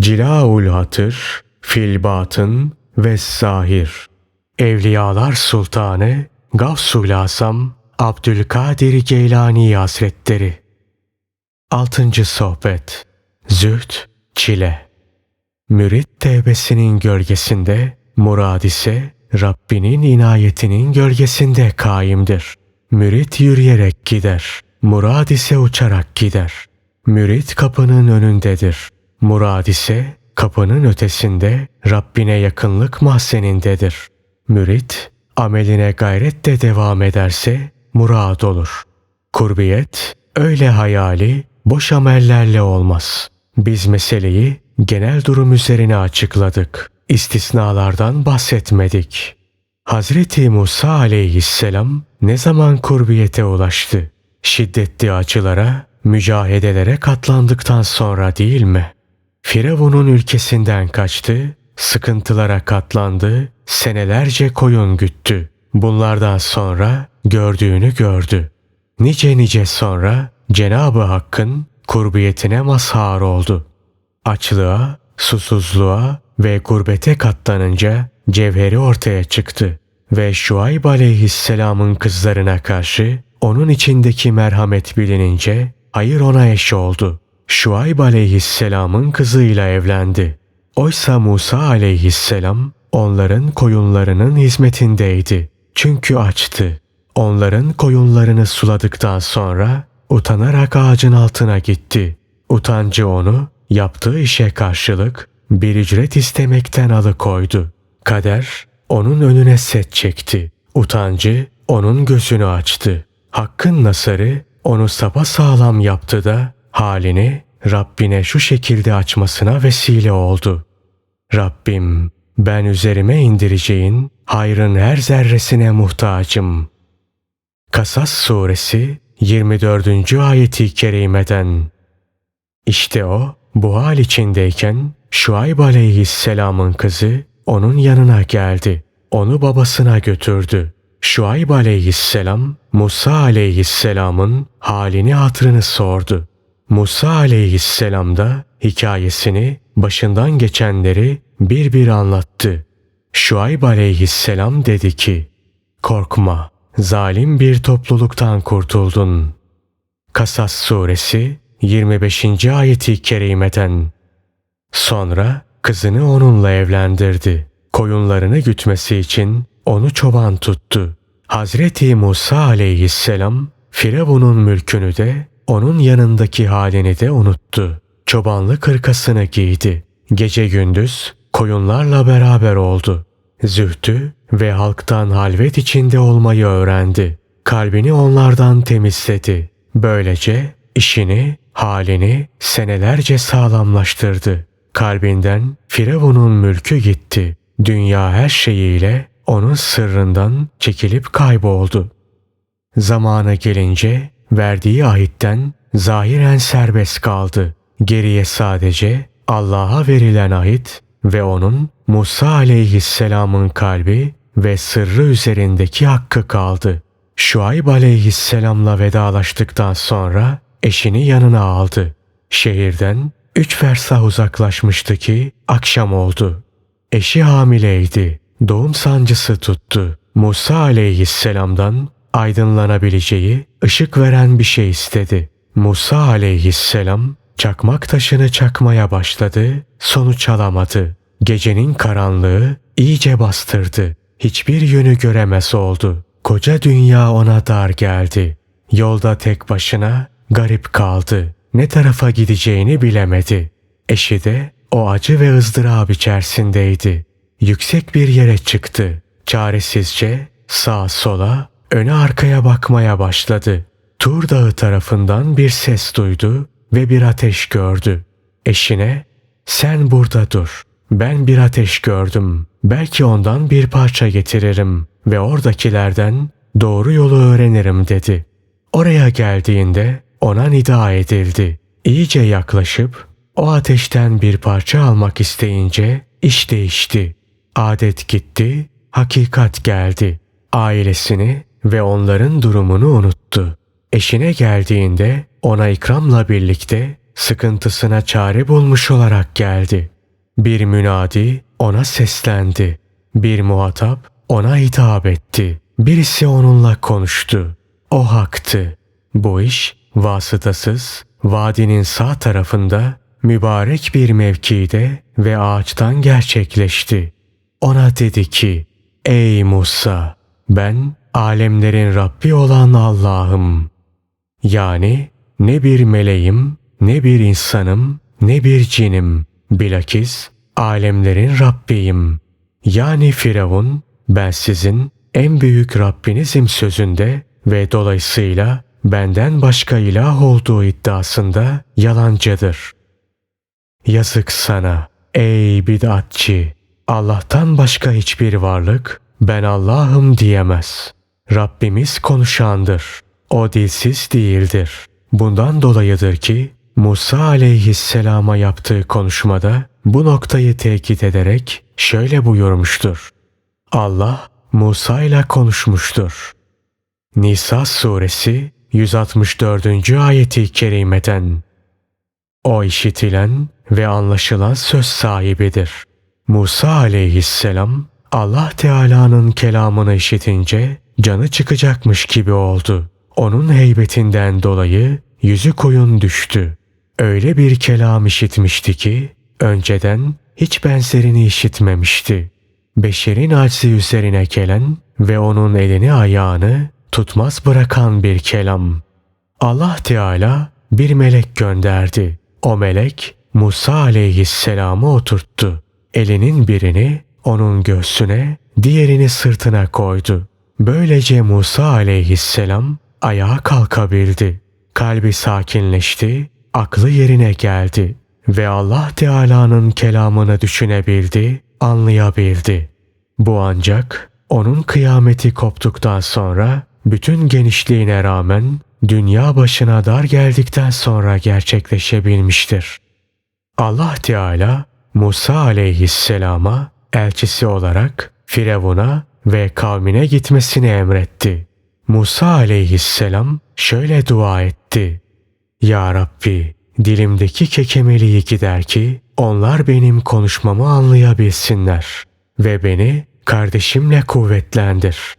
Cilaul Hatır, Filbatın ve Zahir. Evliyalar Sultanı Gavsul Asam Abdülkadir Geylani Hazretleri. Altıncı Sohbet Zühd, Çile Mürit tevbesinin gölgesinde, murad ise Rabbinin inayetinin gölgesinde kaimdir. Mürit yürüyerek gider, murad ise uçarak gider. Mürit kapının önündedir. Murad ise kapının ötesinde Rabbine yakınlık mahzenindedir. Mürit ameline gayretle devam ederse murad olur. Kurbiyet öyle hayali boş amellerle olmaz. Biz meseleyi genel durum üzerine açıkladık. İstisnalardan bahsetmedik. Hazreti Musa aleyhisselam ne zaman kurbiyete ulaştı? Şiddetli acılara, mücahedelere katlandıktan sonra değil mi? Firavun'un ülkesinden kaçtı, sıkıntılara katlandı, senelerce koyun güttü. Bunlardan sonra gördüğünü gördü. Nice nice sonra Cenabı Hakk'ın kurbiyetine mazhar oldu. Açlığa, susuzluğa ve gurbete katlanınca cevheri ortaya çıktı ve Şuayb aleyhisselamın kızlarına karşı onun içindeki merhamet bilinince hayır ona eş oldu. Şuayb aleyhisselamın kızıyla evlendi. Oysa Musa aleyhisselam onların koyunlarının hizmetindeydi. Çünkü açtı. Onların koyunlarını suladıktan sonra utanarak ağacın altına gitti. Utancı onu yaptığı işe karşılık bir ücret istemekten alıkoydu. Kader onun önüne set çekti. Utancı onun gözünü açtı. Hakkın nasarı onu sapa sağlam yaptı da halini Rabbine şu şekilde açmasına vesile oldu. Rabbim ben üzerime indireceğin hayrın her zerresine muhtacım. Kasas suresi 24. ayeti kerimeden İşte o bu hal içindeyken Şuayb aleyhisselamın kızı onun yanına geldi. Onu babasına götürdü. Şuayb aleyhisselam Musa aleyhisselamın halini hatırını sordu. Musa aleyhisselam da hikayesini başından geçenleri bir bir anlattı. Şuayb aleyhisselam dedi ki, Korkma, zalim bir topluluktan kurtuldun. Kasas suresi 25. ayeti kerimeden. Sonra kızını onunla evlendirdi. Koyunlarını gütmesi için onu çoban tuttu. Hazreti Musa aleyhisselam Firavun'un mülkünü de onun yanındaki halini de unuttu. Çobanlık hırkasını giydi. Gece gündüz koyunlarla beraber oldu. Zühtü ve halktan halvet içinde olmayı öğrendi. Kalbini onlardan temizledi. Böylece işini, halini senelerce sağlamlaştırdı. Kalbinden Firavun'un mülkü gitti. Dünya her şeyiyle onun sırrından çekilip kayboldu. Zamanı gelince verdiği ahitten zahiren serbest kaldı. Geriye sadece Allah'a verilen ahit ve onun Musa aleyhisselamın kalbi ve sırrı üzerindeki hakkı kaldı. Şuayb aleyhisselamla vedalaştıktan sonra eşini yanına aldı. Şehirden üç fersah uzaklaşmıştı ki akşam oldu. Eşi hamileydi. Doğum sancısı tuttu. Musa aleyhisselamdan aydınlanabileceği, ışık veren bir şey istedi. Musa aleyhisselam çakmak taşını çakmaya başladı, sonuç alamadı. Gecenin karanlığı iyice bastırdı. Hiçbir yönü göremez oldu. Koca dünya ona dar geldi. Yolda tek başına garip kaldı. Ne tarafa gideceğini bilemedi. Eşi de o acı ve ızdırap içerisindeydi. Yüksek bir yere çıktı. Çaresizce sağa sola, öne arkaya bakmaya başladı. Tur Dağı tarafından bir ses duydu ve bir ateş gördü. Eşine sen burada dur. Ben bir ateş gördüm. Belki ondan bir parça getiririm ve oradakilerden doğru yolu öğrenirim dedi. Oraya geldiğinde ona nida edildi. İyice yaklaşıp o ateşten bir parça almak isteyince iş değişti. Adet gitti, hakikat geldi. Ailesini ve onların durumunu unuttu. Eşine geldiğinde ona ikramla birlikte sıkıntısına çare bulmuş olarak geldi. Bir münadi ona seslendi. Bir muhatap ona hitap etti. Birisi onunla konuştu. O haktı. Bu iş vasıtasız vadinin sağ tarafında mübarek bir mevkide ve ağaçtan gerçekleşti. Ona dedi ki, Ey Musa, ben alemlerin Rabbi olan Allah'ım. Yani ne bir meleğim, ne bir insanım, ne bir cinim. Bilakis alemlerin Rabbiyim. Yani Firavun, ben sizin en büyük Rabbinizim sözünde ve dolayısıyla benden başka ilah olduğu iddiasında yalancıdır. Yazık sana ey bid'atçı! Allah'tan başka hiçbir varlık ben Allah'ım diyemez. Rabbimiz konuşandır. O dilsiz değildir. Bundan dolayıdır ki Musa aleyhisselama yaptığı konuşmada bu noktayı tekit ederek şöyle buyurmuştur. Allah Musa ile konuşmuştur. Nisa suresi 164. ayeti kerimeden O işitilen ve anlaşılan söz sahibidir. Musa aleyhisselam Allah Teala'nın kelamını işitince canı çıkacakmış gibi oldu. Onun heybetinden dolayı yüzü koyun düştü. Öyle bir kelam işitmişti ki önceden hiç benzerini işitmemişti. Beşerin aczi üzerine gelen ve onun elini ayağını tutmaz bırakan bir kelam. Allah Teala bir melek gönderdi. O melek Musa aleyhisselamı oturttu. Elinin birini onun göğsüne, diğerini sırtına koydu. Böylece Musa aleyhisselam ayağa kalkabildi. Kalbi sakinleşti, aklı yerine geldi ve Allah Teala'nın kelamını düşünebildi, anlayabildi. Bu ancak onun kıyameti koptuktan sonra bütün genişliğine rağmen dünya başına dar geldikten sonra gerçekleşebilmiştir. Allah Teala Musa aleyhisselama elçisi olarak Firavun'a ve kavmine gitmesini emretti. Musa aleyhisselam şöyle dua etti. Ya Rabbi dilimdeki kekemeliği gider ki onlar benim konuşmamı anlayabilsinler ve beni kardeşimle kuvvetlendir.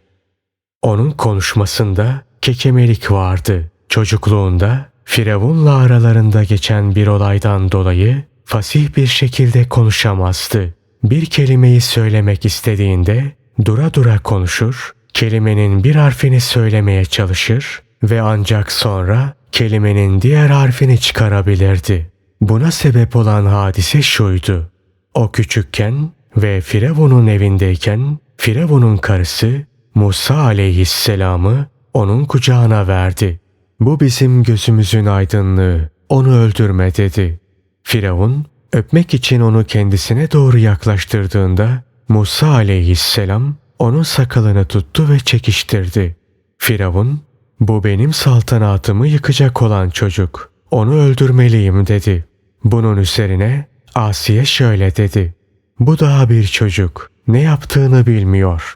Onun konuşmasında kekemelik vardı. Çocukluğunda Firavun'la aralarında geçen bir olaydan dolayı fasih bir şekilde konuşamazdı. Bir kelimeyi söylemek istediğinde dura dura konuşur, kelimenin bir harfini söylemeye çalışır ve ancak sonra kelimenin diğer harfini çıkarabilirdi. Buna sebep olan hadise şuydu. O küçükken ve Firavun'un evindeyken Firavun'un karısı Musa aleyhisselamı onun kucağına verdi. Bu bizim gözümüzün aydınlığı. Onu öldürme dedi. Firavun öpmek için onu kendisine doğru yaklaştırdığında Musa aleyhisselam onun sakalını tuttu ve çekiştirdi. Firavun bu benim saltanatımı yıkacak olan çocuk. Onu öldürmeliyim dedi. Bunun üzerine Asiye şöyle dedi. Bu daha bir çocuk. Ne yaptığını bilmiyor.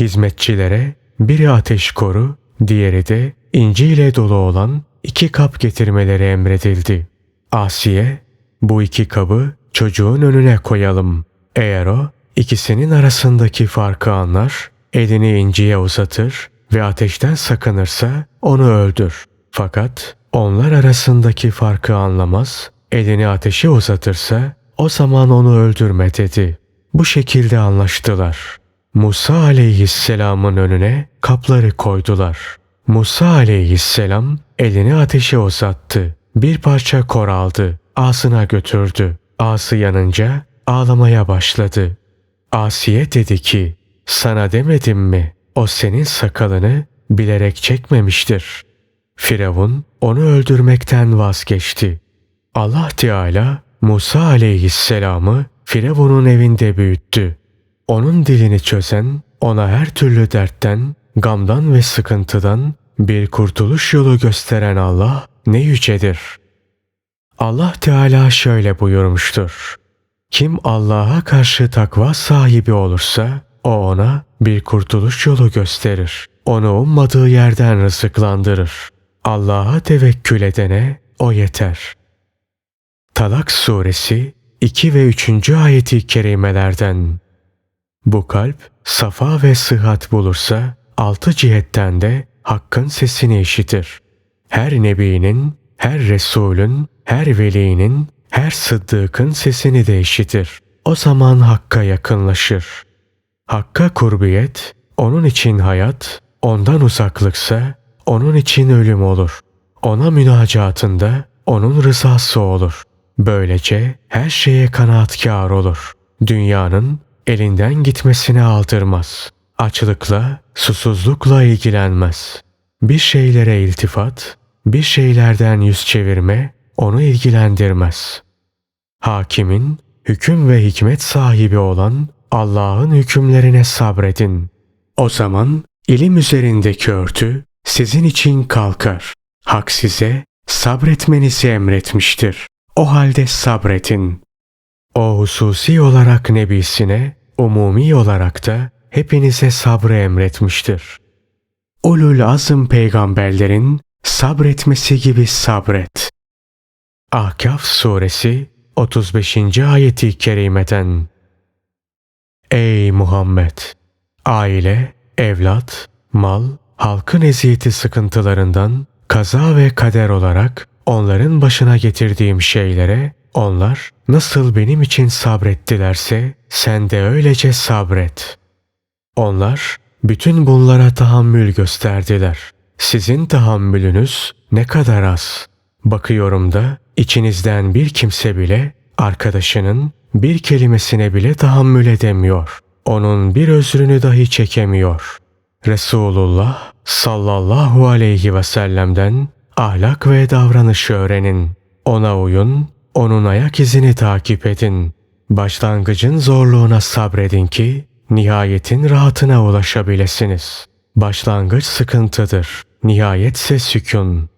Hizmetçilere biri ateş koru, diğeri de inci dolu olan iki kap getirmeleri emredildi. Asiye, bu iki kabı çocuğun önüne koyalım. Eğer o ikisinin arasındaki farkı anlar, elini inciye uzatır ve ateşten sakınırsa onu öldür. Fakat onlar arasındaki farkı anlamaz, elini ateşe uzatırsa o zaman onu öldürme dedi. Bu şekilde anlaştılar. Musa aleyhisselamın önüne kapları koydular. Musa aleyhisselam elini ateşe uzattı. Bir parça kor aldı. Ağzına götürdü. Ağzı yanınca ağlamaya başladı. Asiye dedi ki, sana demedim mi? O senin sakalını bilerek çekmemiştir. Firavun onu öldürmekten vazgeçti. Allah Teala Musa aleyhisselamı Firavun'un evinde büyüttü. Onun dilini çözen, ona her türlü dertten, gamdan ve sıkıntıdan bir kurtuluş yolu gösteren Allah ne yücedir. Allah Teala şöyle buyurmuştur. Kim Allah'a karşı takva sahibi olursa o ona bir kurtuluş yolu gösterir. Onu ummadığı yerden rızıklandırır. Allah'a tevekkül edene o yeter. Talak suresi 2 ve 3. ayeti kerimelerden. Bu kalp safa ve sıhhat bulursa altı cihetten de hakkın sesini işitir. Her nebinin, her resulün, her velinin, her sıddıkın sesini de işitir. O zaman hakka yakınlaşır. Hakka kurbiyet, onun için hayat, ondan uzaklıksa onun için ölüm olur. Ona münacatında onun rızası olur. Böylece her şeye kanaatkar olur. Dünyanın elinden gitmesine aldırmaz. Açlıkla, susuzlukla ilgilenmez. Bir şeylere iltifat, bir şeylerden yüz çevirme onu ilgilendirmez. Hakimin hüküm ve hikmet sahibi olan Allah'ın hükümlerine sabredin. O zaman ilim üzerindeki örtü sizin için kalkar. Hak size sabretmenizi emretmiştir. O halde sabretin. O hususi olarak nebisine, umumi olarak da hepinize sabrı emretmiştir. Ulul azım peygamberlerin sabretmesi gibi sabret. Ahkaf suresi 35. ayeti kerimeden Ey Muhammed! Aile, evlat, mal, halkın eziyeti sıkıntılarından kaza ve kader olarak onların başına getirdiğim şeylere onlar nasıl benim için sabrettilerse sen de öylece sabret. Onlar bütün bunlara tahammül gösterdiler. Sizin tahammülünüz ne kadar az. Bakıyorum da içinizden bir kimse bile arkadaşının bir kelimesine bile tahammül edemiyor. Onun bir özrünü dahi çekemiyor. Resulullah sallallahu aleyhi ve sellem'den ahlak ve davranış öğrenin. Ona uyun, onun ayak izini takip edin. Başlangıcın zorluğuna sabredin ki nihayetin rahatına ulaşabilirsiniz. Başlangıç sıkıntıdır, nihayetse sükun.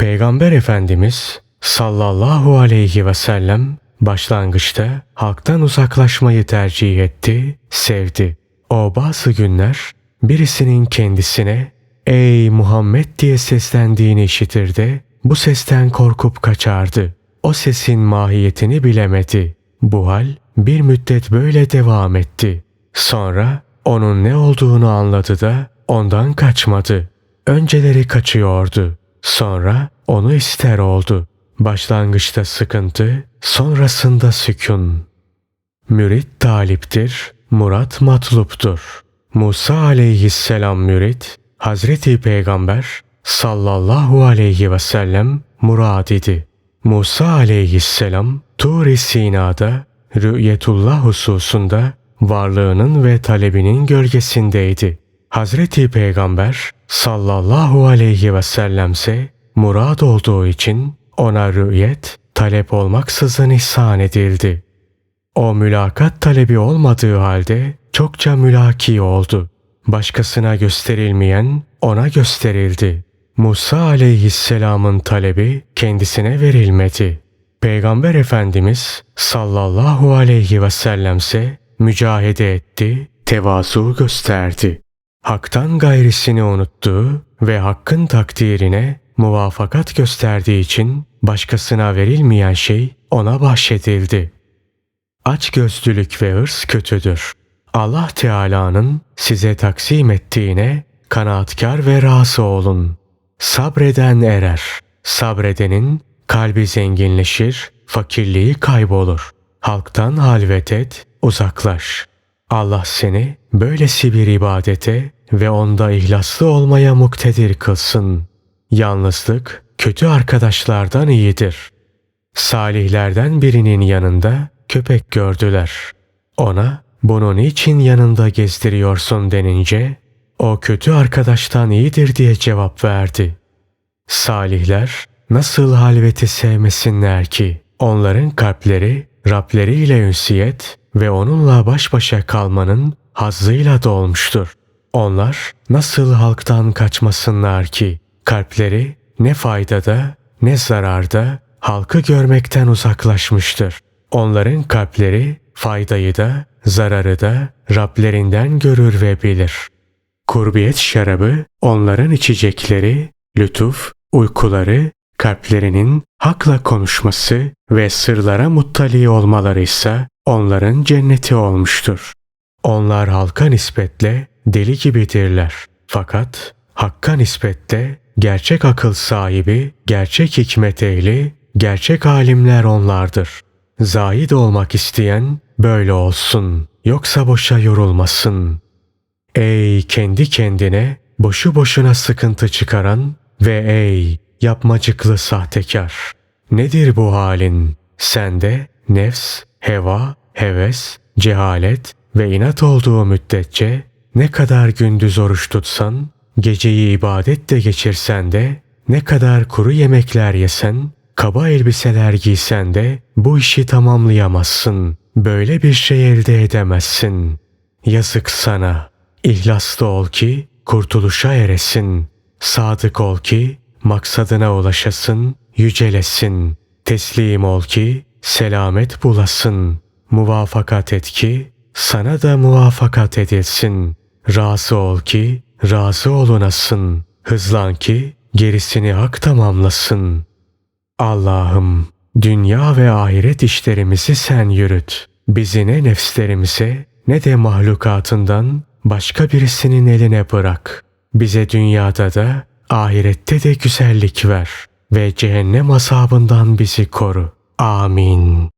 Peygamber Efendimiz sallallahu aleyhi ve sellem başlangıçta halktan uzaklaşmayı tercih etti, sevdi. O bazı günler birisinin kendisine ''Ey Muhammed'' diye seslendiğini işitirdi. Bu sesten korkup kaçardı. O sesin mahiyetini bilemedi. Bu hal bir müddet böyle devam etti. Sonra onun ne olduğunu anladı da ondan kaçmadı. Önceleri kaçıyordu. Sonra onu ister oldu. Başlangıçta sıkıntı, sonrasında sükun. Mürit taliptir, murat matluptur. Musa aleyhisselam mürit, Hazreti Peygamber sallallahu aleyhi ve sellem murad idi. Musa aleyhisselam Tur-i Sina'da rü'yetullah hususunda varlığının ve talebinin gölgesindeydi. Hazreti Peygamber sallallahu aleyhi ve sellemse murad olduğu için ona rü'yet talep olmaksızın ihsan edildi. O mülakat talebi olmadığı halde çokça mülaki oldu. Başkasına gösterilmeyen ona gösterildi. Musa aleyhisselamın talebi kendisine verilmedi. Peygamber Efendimiz sallallahu aleyhi ve sellemse mücahede etti, tevazu gösterdi. Hak'tan gayrisini unuttu ve hakkın takdirine muvafakat gösterdiği için başkasına verilmeyen şey ona bahşedildi. Açgözlülük ve hırs kötüdür. Allah Teala'nın size taksim ettiğine kanaatkar ve razı olun. Sabreden erer. Sabredenin kalbi zenginleşir, fakirliği kaybolur. Halktan halvet et, uzaklaş. Allah seni böylesi bir ibadete ve onda ihlaslı olmaya muktedir kılsın. Yalnızlık kötü arkadaşlardan iyidir. Salihlerden birinin yanında köpek gördüler. Ona bunu niçin yanında gezdiriyorsun denince o kötü arkadaştan iyidir diye cevap verdi. Salihler nasıl halveti sevmesinler ki onların kalpleri Rableriyle ünsiyet ve onunla baş başa kalmanın hazzıyla dolmuştur. Onlar nasıl halktan kaçmasınlar ki kalpleri ne faydada ne zararda halkı görmekten uzaklaşmıştır. Onların kalpleri faydayı da zararı da Rablerinden görür ve bilir. Kurbiyet şarabı onların içecekleri, lütuf, uykuları, kalplerinin hakla konuşması ve sırlara muttali olmaları ise onların cenneti olmuştur. Onlar halka nispetle deli gibidirler. Fakat hakka nispetle gerçek akıl sahibi, gerçek hikmet ehli, gerçek alimler onlardır. Zahid olmak isteyen böyle olsun. Yoksa boşa yorulmasın. Ey kendi kendine boşu boşuna sıkıntı çıkaran ve ey yapmacıklı sahtekar. Nedir bu halin? Sende nefs, heva, heves, cehalet ve inat olduğu müddetçe ne kadar gündüz oruç tutsan, geceyi ibadetle geçirsen de, ne kadar kuru yemekler yesen, kaba elbiseler giysen de bu işi tamamlayamazsın. Böyle bir şey elde edemezsin. Yazık sana. İhlaslı ol ki kurtuluşa eresin. Sadık ol ki maksadına ulaşasın, yücelesin. Teslim ol ki selamet bulasın. Muvafakat et ki sana da muvafakat edilsin. Razı ol ki razı olunasın. Hızlan ki gerisini hak tamamlasın. Allah'ım dünya ve ahiret işlerimizi sen yürüt. Bizi ne nefslerimize ne de mahlukatından başka birisinin eline bırak. Bize dünyada da ahirette de güzellik ver ve cehennem azabından bizi koru. Amin.